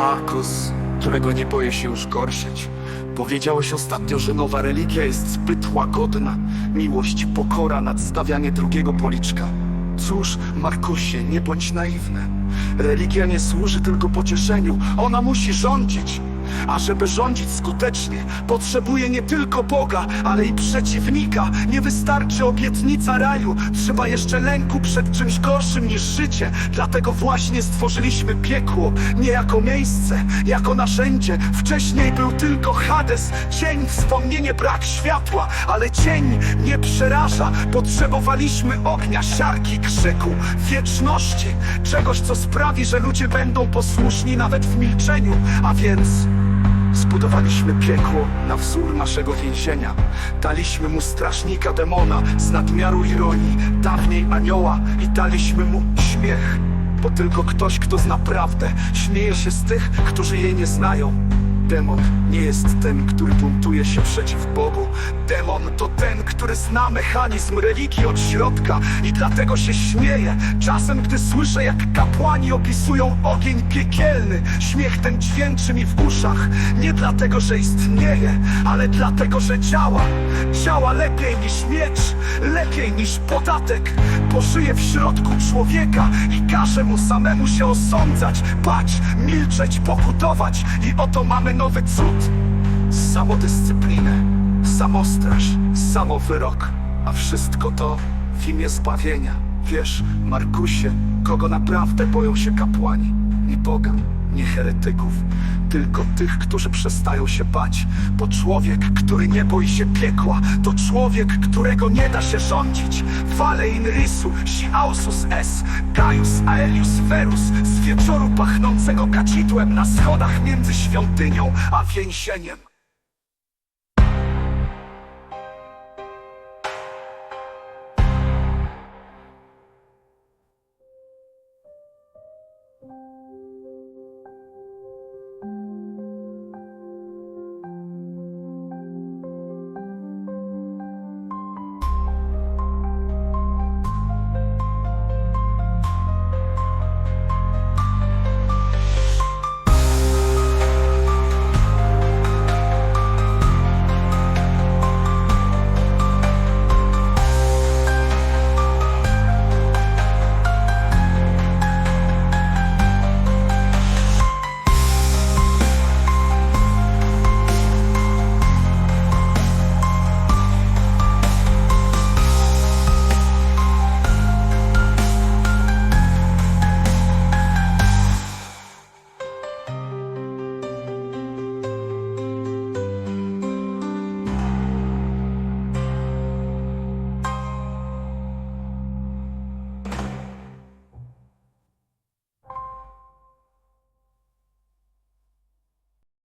Markus, którego nie boję się już gorszyć. Powiedziałeś ostatnio, że nowa religia jest zbyt łagodna. Miłość, pokora, nadstawianie drugiego policzka. Cóż, Markusie, nie bądź naiwny. Religia nie służy tylko pocieszeniu, ona musi rządzić. A żeby rządzić skutecznie, potrzebuje nie tylko Boga, ale i przeciwnika. Nie wystarczy obietnica raju, trzeba jeszcze lęku przed czymś gorszym niż życie. Dlatego właśnie stworzyliśmy piekło, nie jako miejsce, jako narzędzie. Wcześniej był tylko Hades, cień, wspomnienie, brak światła, ale cień nie przeraża. Potrzebowaliśmy ognia, siarki, krzyku, wieczności, czegoś, co sprawi, że ludzie będą posłuszni nawet w milczeniu, a więc. Zbudowaliśmy piekło na wzór naszego więzienia. Daliśmy mu strażnika demona z nadmiaru ironii, dawniej anioła i daliśmy mu śmiech. Bo tylko ktoś, kto zna prawdę, śmieje się z tych, którzy jej nie znają. Demon nie jest ten, który buntuje się przeciw Bogu. Demon to ten, który zna mechanizm religii od środka i dlatego się śmieje. Czasem, gdy słyszę, jak kapłani opisują ogień piekielny, śmiech ten dźwięczy mi w uszach. Nie dlatego, że istnieje, ale dlatego, że działa. Działa lepiej niż miecz, lepiej niż podatek. Bo żyje w środku człowieka i każe mu samemu się osądzać, bać, milczeć, pokutować. I oto mamy nowy cud. Samodyscyplinę, samostraż, samowyrok, a wszystko to w imię zbawienia. Wiesz, Markusie, kogo naprawdę boją się kapłani? Nie Boga, nie heretyków, tylko tych, którzy przestają się bać. Bo człowiek, który nie boi się piekła, to człowiek, którego nie da się rządzić. Vale in risu, si ausus es, gaius aelius verus, z wieczoru pachnącego kacidłem na schodach między świątynią a więzieniem.